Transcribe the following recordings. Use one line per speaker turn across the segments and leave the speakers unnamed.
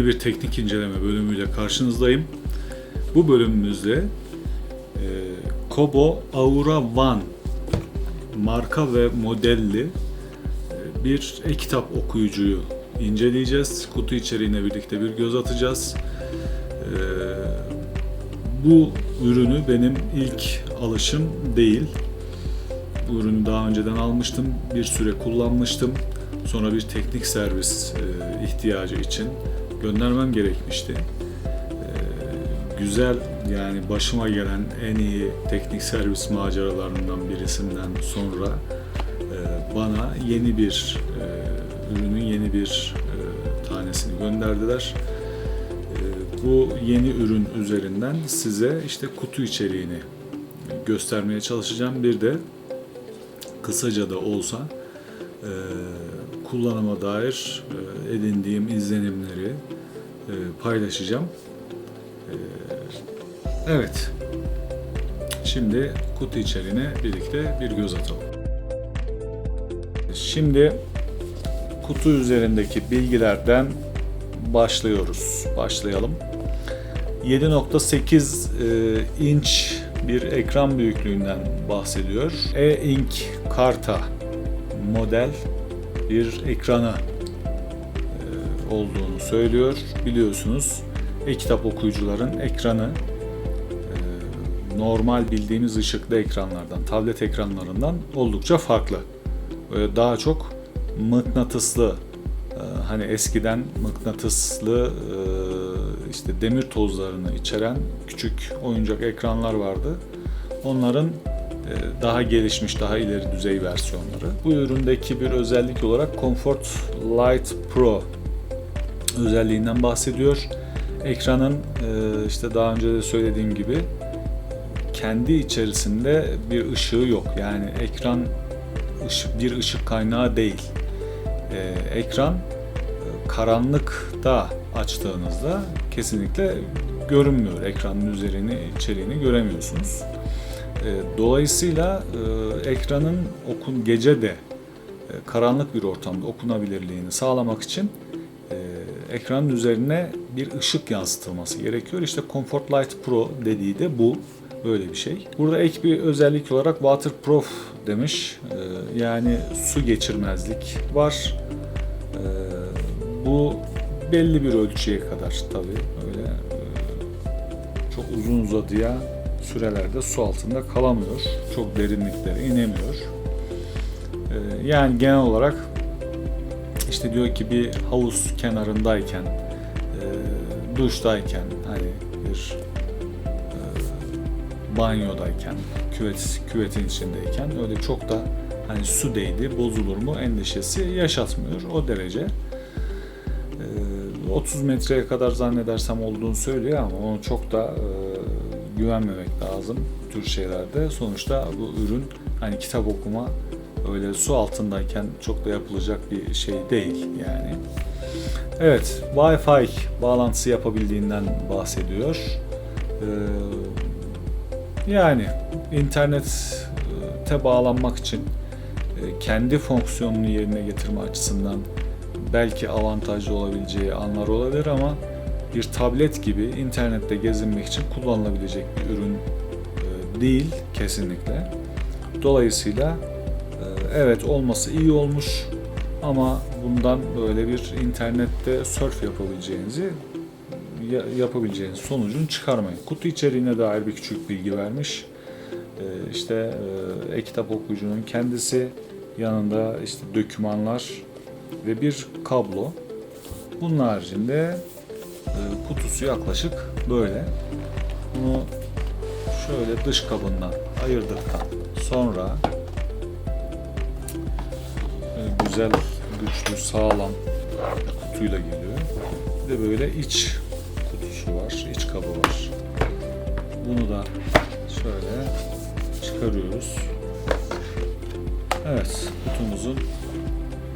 yeni bir teknik inceleme bölümüyle karşınızdayım. Bu bölümümüzde e, Kobo Aura One marka ve modelli e, bir e-kitap okuyucuyu inceleyeceğiz. Kutu içeriğine birlikte bir göz atacağız. E, bu ürünü benim ilk alışım değil. Bu ürünü daha önceden almıştım. Bir süre kullanmıştım. Sonra bir teknik servis e, ihtiyacı için göndermem gerekmişti. E, güzel yani başıma gelen en iyi teknik servis maceralarından birisinden sonra e, bana yeni bir e, ürünün yeni bir e, tanesini gönderdiler. Bu yeni ürün üzerinden size işte kutu içeriğini göstermeye çalışacağım. Bir de kısaca da olsa kullanıma dair e, edindiğim izlenimleri e, paylaşacağım. E, evet. Şimdi kutu içeriğine birlikte bir göz atalım. Şimdi kutu üzerindeki bilgilerden başlıyoruz. Başlayalım. 7.8 e, inç bir ekran büyüklüğünden bahsediyor. E-Ink Karta model bir ekranı e, olduğunu söylüyor. Biliyorsunuz e-kitap okuyucuların ekranı e, normal bildiğimiz ışıklı ekranlardan, tablet ekranlarından oldukça farklı. Daha çok mıknatıslı e, hani eskiden mıknatıslı işte demir tozlarını içeren küçük oyuncak ekranlar vardı. Onların daha gelişmiş, daha ileri düzey versiyonları. Bu üründeki bir özellik olarak Comfort Light Pro özelliğinden bahsediyor. Ekranın işte daha önce de söylediğim gibi kendi içerisinde bir ışığı yok. Yani ekran bir ışık kaynağı değil. Ekran karanlıkta açtığınızda kesinlikle görünmüyor. Ekranın üzerini, içeriğini göremiyorsunuz. Dolayısıyla ekranın okun gece de karanlık bir ortamda okunabilirliğini sağlamak için ekranın üzerine bir ışık yansıtılması gerekiyor. İşte Comfort Light Pro dediği de bu. Böyle bir şey. Burada ek bir özellik olarak waterproof demiş. Yani su geçirmezlik var. Bu belli bir ölçüye kadar tabii öyle çok uzun uzadıya sürelerde su altında kalamıyor. Çok derinliklere inemiyor. Yani genel olarak işte diyor ki bir havuz kenarındayken, duştayken, hani bir banyodayken, küvet küvetin içindeyken öyle çok da hani su değdi, bozulur mu endişesi yaşatmıyor o derece. 30 metreye kadar zannedersem olduğunu söylüyor ama onu çok da e, güvenmemek lazım bu tür şeylerde. Sonuçta bu ürün hani kitap okuma öyle su altındayken çok da yapılacak bir şey değil yani. Evet, Wi-Fi bağlantısı yapabildiğinden bahsediyor. Ee, yani internete bağlanmak için e, kendi fonksiyonunu yerine getirme açısından belki avantajlı olabileceği anlar olabilir ama bir tablet gibi internette gezinmek için kullanılabilecek bir ürün e, değil kesinlikle. Dolayısıyla e, evet olması iyi olmuş ama bundan böyle bir internette surf yapabileceğinizi yapabileceğiniz sonucunu çıkarmayın. Kutu içeriğine dair bir küçük bilgi vermiş. E, işte e-kitap okuyucunun kendisi yanında işte dokümanlar ve bir kablo. Bunun haricinde kutusu yaklaşık böyle. Bunu şöyle dış kabından ayırdıktan sonra e, güzel, güçlü, sağlam kutuyla geliyor. Bir de böyle iç kutusu var, iç kabı var. Bunu da şöyle çıkarıyoruz. Evet, kutumuzun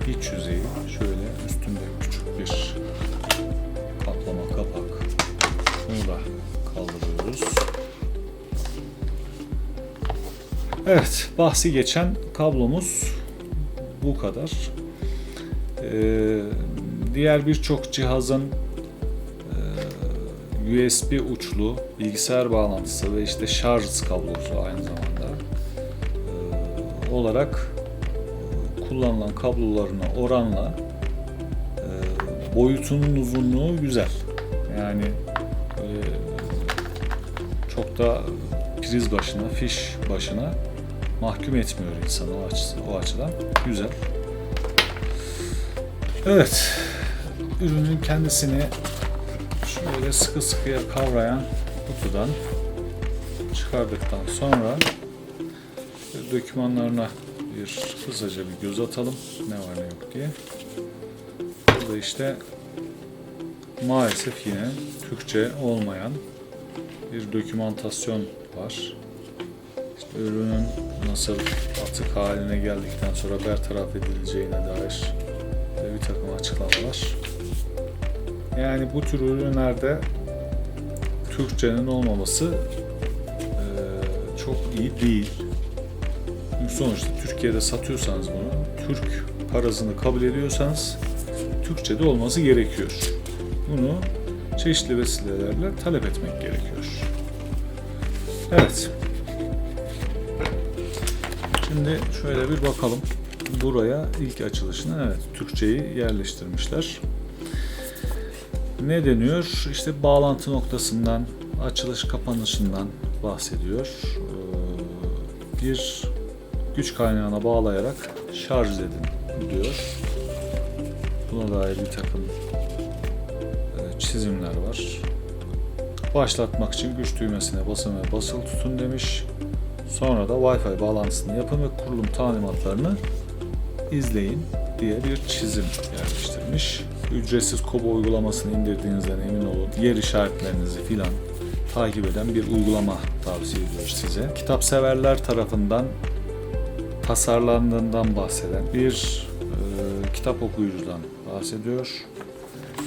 iç yüzeyi şöyle üstünde küçük bir Evet, bahsi geçen kablomuz bu kadar. Ee, diğer birçok cihazın USB uçlu bilgisayar bağlantısı ve işte şarj kablosu aynı zamanda e, olarak e, kullanılan kablolarına oranla e, boyutunun uzunluğu güzel. Yani böyle çok da priz başına, fiş başına mahkum etmiyor insanı o, açısı, o açıdan. Güzel. Evet. Ürünün kendisini şöyle sıkı sıkıya kavrayan kutudan çıkardıktan sonra dokümanlarına bir hızlıca bir göz atalım. Ne var ne yok diye. Burada işte maalesef yine Türkçe olmayan bir dokümantasyon var. Ürünün nasıl atık haline geldikten sonra bertaraf edileceğine dair bir takım açıklamalar. Yani bu tür ürünlerde Türkçenin olmaması eee, çok iyi değil. Sonuçta Türkiye'de satıyorsanız bunu, Türk parasını kabul ediyorsanız Türkçe'de olması gerekiyor. Bunu çeşitli vesilelerle talep etmek gerekiyor. Evet. Şimdi şöyle bir bakalım. Buraya ilk açılışına evet Türkçeyi yerleştirmişler. Ne deniyor? İşte bağlantı noktasından, açılış kapanışından bahsediyor. Ee, Bir güç kaynağına bağlayarak şarj edin diyor. Buna dair bir takım e, çizimler var. Başlatmak için güç düğmesine basın ve basılı tutun demiş. Sonra da Wi-Fi bağlantısını yapın ve kurulum talimatlarını izleyin diye bir çizim yerleştirmiş. Ücretsiz Kobo uygulamasını indirdiğinizden emin olun. Yer işaretlerinizi filan takip eden bir uygulama tavsiye ediyoruz size. Kitap severler tarafından tasarlandığından bahseden bir e, kitap okuyucudan bahsediyor.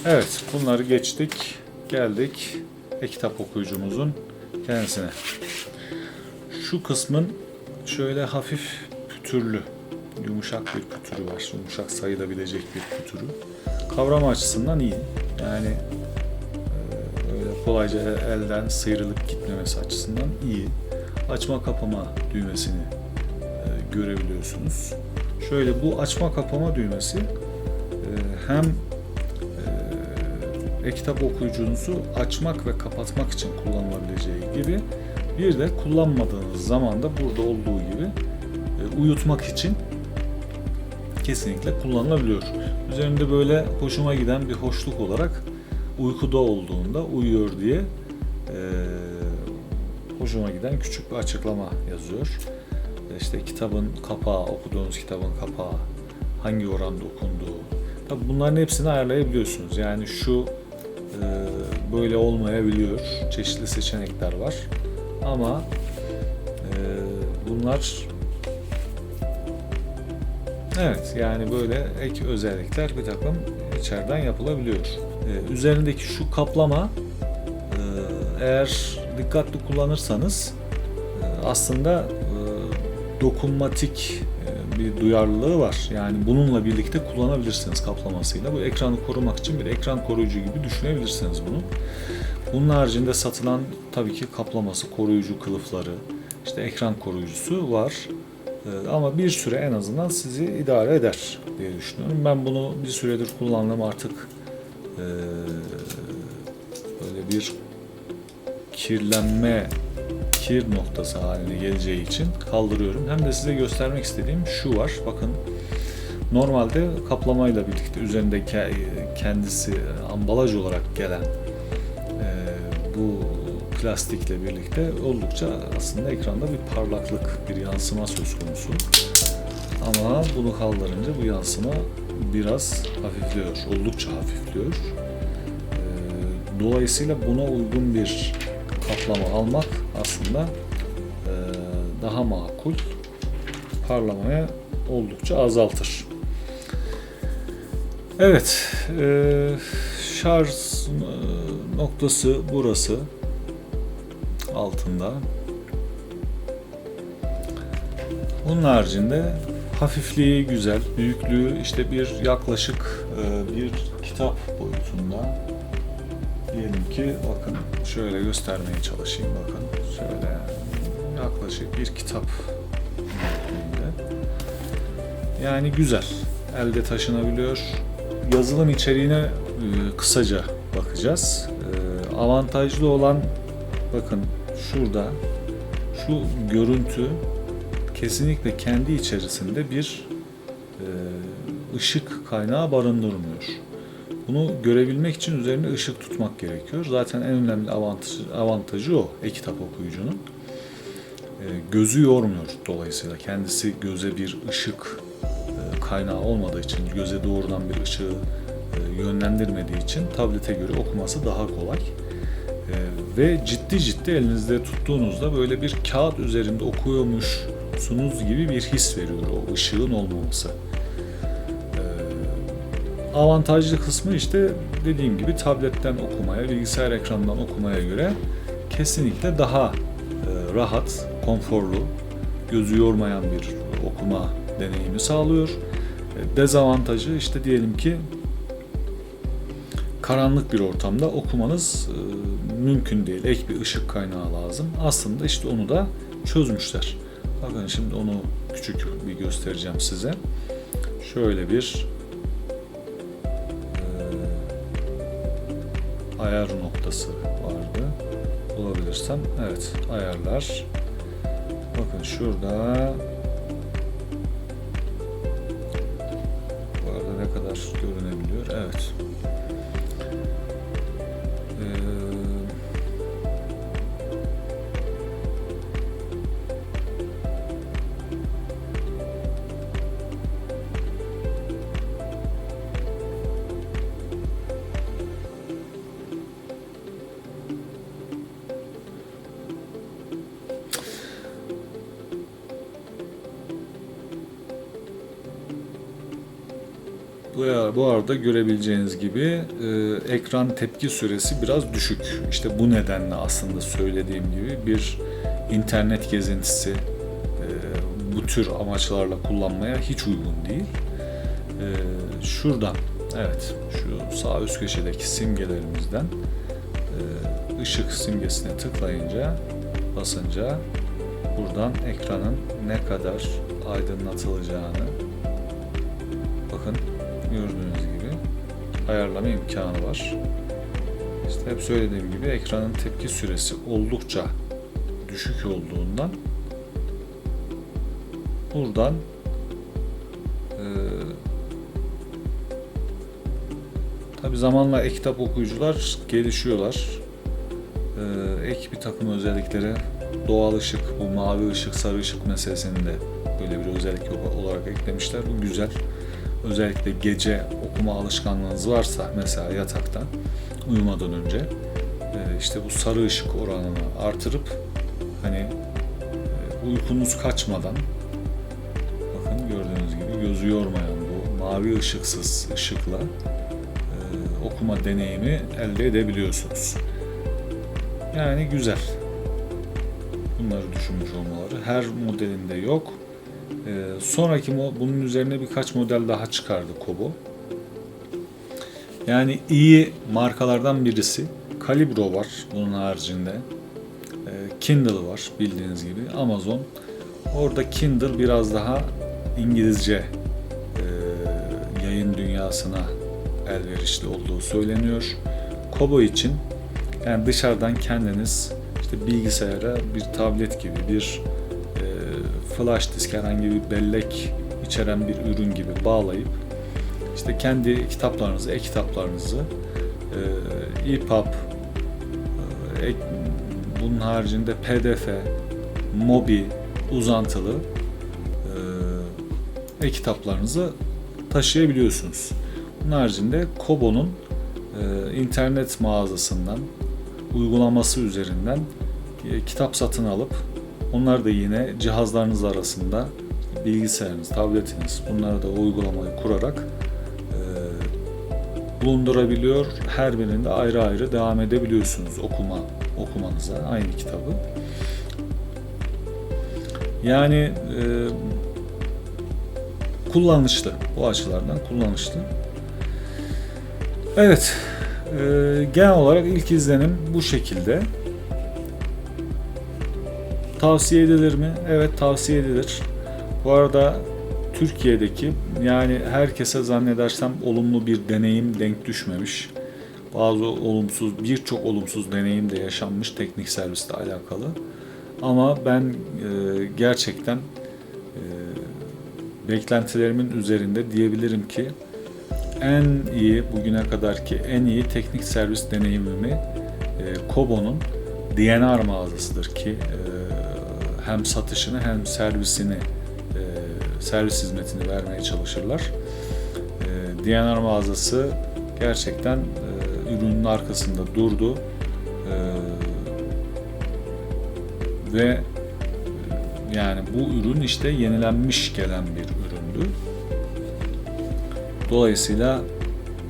Evet, bunları geçtik. Geldik e-kitap okuyucumuzun kendisine. Şu kısmın şöyle hafif pütürlü, yumuşak bir pütürü var. Yumuşak sayılabilecek bir pütürü. Kavrama açısından iyi. Yani e, öyle kolayca elden sıyrılıp gitmemesi açısından iyi. Açma kapama düğmesini e, görebiliyorsunuz. Şöyle bu açma kapama düğmesi e, hem e-kitap okuyucunuzu açmak ve kapatmak için kullanılabileceği gibi bir de kullanmadığınız zaman da burada olduğu gibi e, uyutmak için kesinlikle kullanılabiliyor. Üzerinde böyle hoşuma giden bir hoşluk olarak uykuda olduğunda uyuyor diye e, hoşuma giden küçük bir açıklama yazıyor. İşte kitabın kapağı, okuduğunuz kitabın kapağı, hangi oranda okunduğu. Tabi bunların hepsini ayarlayabiliyorsunuz. Yani şu e, böyle olmayabiliyor. Çeşitli seçenekler var. Ama e, bunlar evet yani böyle ek özellikler bir takım içeriden yapılabiliyor. E, üzerindeki şu kaplama e, eğer dikkatli kullanırsanız e, aslında e, dokunmatik e, bir duyarlılığı var. Yani bununla birlikte kullanabilirsiniz kaplamasıyla. Bu ekranı korumak için bir ekran koruyucu gibi düşünebilirsiniz bunu. Bunun haricinde satılan tabii ki kaplaması, koruyucu kılıfları, işte ekran koruyucusu var. Ee, ama bir süre en azından sizi idare eder diye düşünüyorum. Ben bunu bir süredir kullandım artık ee, böyle bir kirlenme kir noktası haline geleceği için kaldırıyorum. Hem de size göstermek istediğim şu var. Bakın normalde kaplamayla birlikte üzerinde ke- kendisi ambalaj olarak gelen plastikle birlikte oldukça aslında ekranda bir parlaklık, bir yansıma söz konusu. Ama bunu kaldırınca bu yansıma biraz hafifliyor, oldukça hafifliyor. E, Dolayısıyla buna uygun bir kaplama almak aslında e, daha makul, parlamaya oldukça azaltır. Evet, e, şarj e, noktası burası altında. Bunun haricinde hafifliği güzel, büyüklüğü işte bir yaklaşık e, bir kitap boyutunda diyelim ki bakın şöyle göstermeye çalışayım bakın. Şöyle yaklaşık bir kitap. Yani güzel. Elde taşınabiliyor. Yazılım içeriğine e, kısaca bakacağız. E, avantajlı olan bakın şurada şu görüntü kesinlikle kendi içerisinde bir e, ışık kaynağı barındırmıyor. Bunu görebilmek için üzerine ışık tutmak gerekiyor. Zaten en önemli avantajı, avantajı o e-kitap okuyucunun. E, gözü yormuyor dolayısıyla. Kendisi göze bir ışık e, kaynağı olmadığı için, göze doğrudan bir ışığı e, yönlendirmediği için tablete göre okuması daha kolay. E, ve ciddi ciddi elinizde tuttuğunuzda böyle bir kağıt üzerinde okuyormuşsunuz gibi bir his veriyor o ışığın olmaması. E, avantajlı kısmı işte dediğim gibi tabletten okumaya, bilgisayar ekranından okumaya göre kesinlikle daha e, rahat, konforlu, gözü yormayan bir okuma deneyimi sağlıyor. E, Dezavantajı işte diyelim ki karanlık bir ortamda okumanız e, mümkün değil. Ek bir ışık kaynağı lazım. Aslında işte onu da çözmüşler. Bakın şimdi onu küçük bir göstereceğim size. Şöyle bir e, ayar noktası vardı. Bulabilirsem. Evet, ayarlar. Bakın şurada Bu, arada görebileceğiniz gibi e, ekran tepki süresi biraz düşük. İşte bu nedenle aslında söylediğim gibi bir internet gezintisi e, bu tür amaçlarla kullanmaya hiç uygun değil. E, şuradan, evet şu sağ üst köşedeki simgelerimizden e, ışık simgesine tıklayınca, basınca buradan ekranın ne kadar aydınlatılacağını gördüğünüz gibi ayarlama imkanı var. İşte hep söylediğim gibi ekranın tepki süresi oldukça düşük olduğundan buradan e, tabi zamanla e-kitap okuyucular gelişiyorlar. E, ek bir takım özellikleri doğal ışık, bu mavi ışık, sarı ışık meselesini de böyle bir özellik olarak eklemişler. Bu güzel özellikle gece okuma alışkanlığınız varsa mesela yatakta uyumadan önce e, işte bu sarı ışık oranını artırıp hani e, uykunuz kaçmadan bakın gördüğünüz gibi gözü yormayan bu mavi ışıksız ışıkla e, okuma deneyimi elde edebiliyorsunuz. Yani güzel. Bunları düşünmüş olmaları. Her modelinde yok. Ee, sonraki mo- bunun üzerine birkaç model daha çıkardı Kobo. Yani iyi markalardan birisi. Calibro var bunun haricinde. Ee, Kindle var bildiğiniz gibi. Amazon. Orada Kindle biraz daha İngilizce e, yayın dünyasına elverişli olduğu söyleniyor. Kobo için yani dışarıdan kendiniz işte bilgisayara bir tablet gibi bir flash disk herhangi bir bellek içeren bir ürün gibi bağlayıp işte kendi kitaplarınızı, e-kitaplarınızı e, EPUB, e, ek- bunun haricinde PDF, MOBI, uzantılı e, e-kitaplarınızı taşıyabiliyorsunuz. Bunun haricinde Kobo'nun e, internet mağazasından uygulaması üzerinden e, kitap satın alıp onlar da yine cihazlarınız arasında bilgisayarınız, tabletiniz bunları da uygulamayı kurarak e, bulundurabiliyor. Her birinde ayrı ayrı devam edebiliyorsunuz okuma okumanıza aynı kitabı. Yani e, kullanışlı bu açılardan kullanışlı. Evet e, genel olarak ilk izlenim bu şekilde. Tavsiye edilir mi? Evet tavsiye edilir. Bu arada Türkiye'deki yani herkese zannedersem olumlu bir deneyim denk düşmemiş. Bazı olumsuz, birçok olumsuz deneyim de yaşanmış teknik servisle alakalı. Ama ben e, gerçekten e, beklentilerimin üzerinde diyebilirim ki en iyi bugüne kadarki en iyi teknik servis deneyimimi e, Kobo'nun DNR mağazasıdır ki e, hem satışını hem servisini e, servis hizmetini vermeye çalışırlar. E, DNR mağazası gerçekten ürünün arkasında durdu ve yani bu ürün işte yenilenmiş gelen bir üründü. Dolayısıyla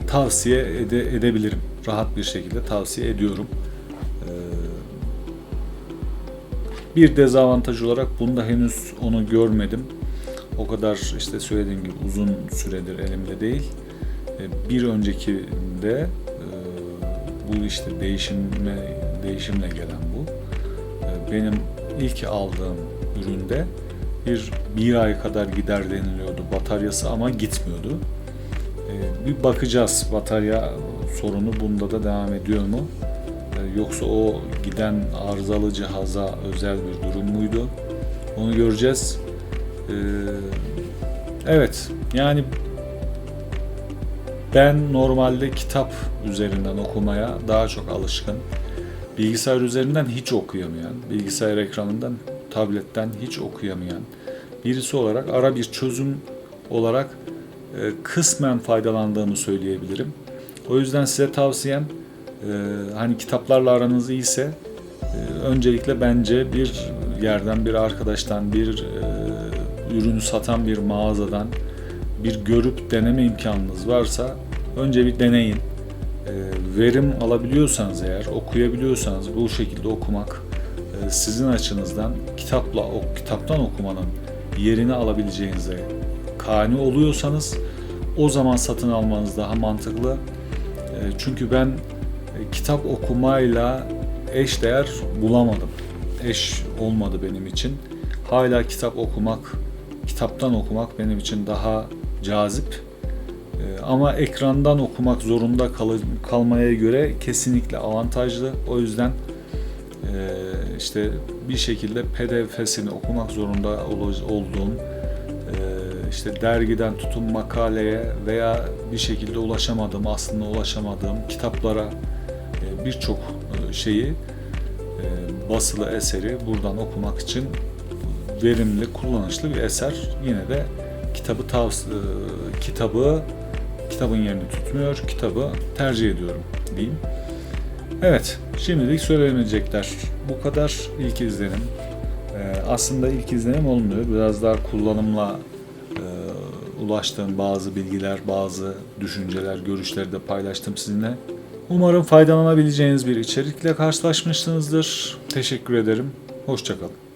tavsiye ede- edebilirim. Rahat bir şekilde tavsiye ediyorum. Bir dezavantaj olarak bunda henüz onu görmedim. O kadar işte söylediğim gibi uzun süredir elimde değil. Ee, Bir öncekinde e, bu işte değişimle değişimle gelen bu. Ee, Benim ilk aldığım üründe bir bir ay kadar gider deniliyordu bataryası ama gitmiyordu. Bir bakacağız batarya sorunu bunda da devam ediyor mu? Ee, Yoksa o giden arızalı cihaza özel bir durum muydu? Onu göreceğiz. Ee, Evet, yani ben normalde kitap üzerinden okumaya daha çok alışkın. Bilgisayar üzerinden hiç okuyamayan, bilgisayar ekranından, tabletten hiç okuyamayan birisi olarak ara bir çözüm olarak e, kısmen faydalandığımı söyleyebilirim. O yüzden size tavsiyem hani kitaplarla aranız iyiyse e, öncelikle bence bir yerden bir arkadaştan bir e, ürünü satan bir mağazadan bir görüp deneme imkanınız varsa önce bir deneyin. E, verim alabiliyorsanız eğer, okuyabiliyorsanız bu şekilde okumak e, sizin açınızdan kitapla o kitaptan okumanın yerini alabileceğinize kani oluyorsanız o zaman satın almanız daha mantıklı. E, Çünkü ben kitap okumayla eş değer bulamadım. Eş olmadı benim için. Hala kitap okumak, kitaptan okumak benim için daha cazip. E, Ama ekrandan okumak zorunda kal- kalmaya göre kesinlikle avantajlı. O yüzden e, işte bir şekilde PDF'sini okumak zorunda ol- olduğum e, işte dergiden tutun makaleye veya bir şekilde ulaşamadığım aslında ulaşamadığım kitaplara e, birçok e, şeyi e, basılı eseri buradan okumak için verimli, kullanışlı bir eser. Yine de kitabı tavs- e, kitabı kitabın yerini tutmuyor. Kitabı tercih ediyorum diyeyim. Evet, şimdilik söylenemeyecekler. Bu kadar ilk izlenim. Ee, aslında ilk izlenim olmuyor. Biraz daha kullanımla e, ulaştığım bazı bilgiler, bazı düşünceler, görüşleri de paylaştım sizinle. Umarım faydalanabileceğiniz bir içerikle karşılaşmışsınızdır. Teşekkür ederim. Hoşçakalın.